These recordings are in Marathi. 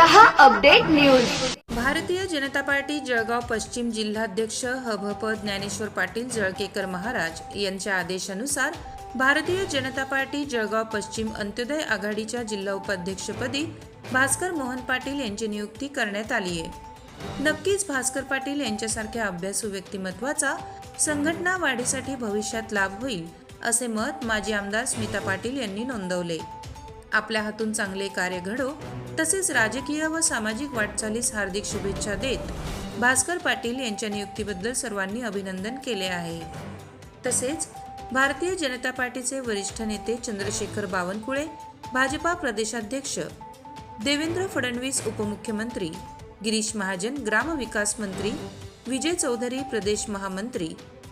न्यूज। भारतीय जनता पार्टी जळगाव पश्चिम जिल्हाध्यक्ष हभप ज्ञानेश्वर पाटील जळकेकर महाराज यांच्या आदेशानुसार भारतीय जनता पार्टी जळगाव पश्चिम अंत्योदय आघाडीच्या जिल्हा उपाध्यक्षपदी भास्कर मोहन पाटील यांची नियुक्ती करण्यात आली आहे. नक्कीच भास्कर पाटील यांच्यासारख्या अभ्यासू व्यक्तिमत्वाचा संघटना वाढीसाठी भविष्यात लाभ होईल असे मत माजी आमदार स्मिता पाटील यांनी नोंदवले. आपल्या हातून चांगले कार्य घडो तसेच राजकीय व सामाजिक वाटचालीस हार्दिक शुभेच्छा देत भास्कर पाटील यांच्या नियुक्तीबद्दल सर्वांनी अभिनंदन केले आहे. तसेच भारतीय जनता पार्टीचे वरिष्ठ नेते चंद्रशेखर बावनकुळे भाजपा प्रदेशाध्यक्ष देवेंद्र फडणवीस उपमुख्यमंत्री गिरीश महाजन ग्रामविकास मंत्री विजय चौधरी प्रदेश महामंत्री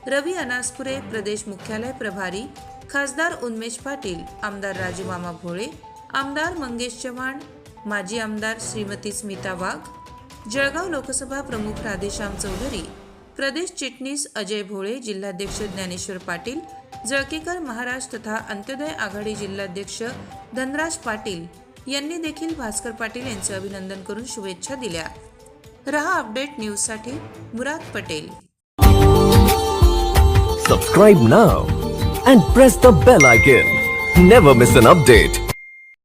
रवी अनासपुरे प्रदेश मुख्यालय प्रभारी खासदार उन्मेश पाटील आमदार राजूमामा भोळे आमदार मंगेश चव्हाण माजी आमदार श्रीमती स्मिता वाघ जळगाव लोकसभा प्रमुख राधेश्याम चौधरी प्रदेश चिटणीस अजय भोळे जिल्हाध्यक्ष ज्ञानेश्वर पाटील जळकेकर महाराज तथा अंत्योदय आघाडी जिल्हाध्यक्ष धनराज पाटील यांनी देखील भास्कर पाटील यांचे अभिनंदन करून शुभेच्छा दिल्या. रहा अपडेट न्यूजसाठी Murad Patel. Subscribe now and press the bell icon never miss an update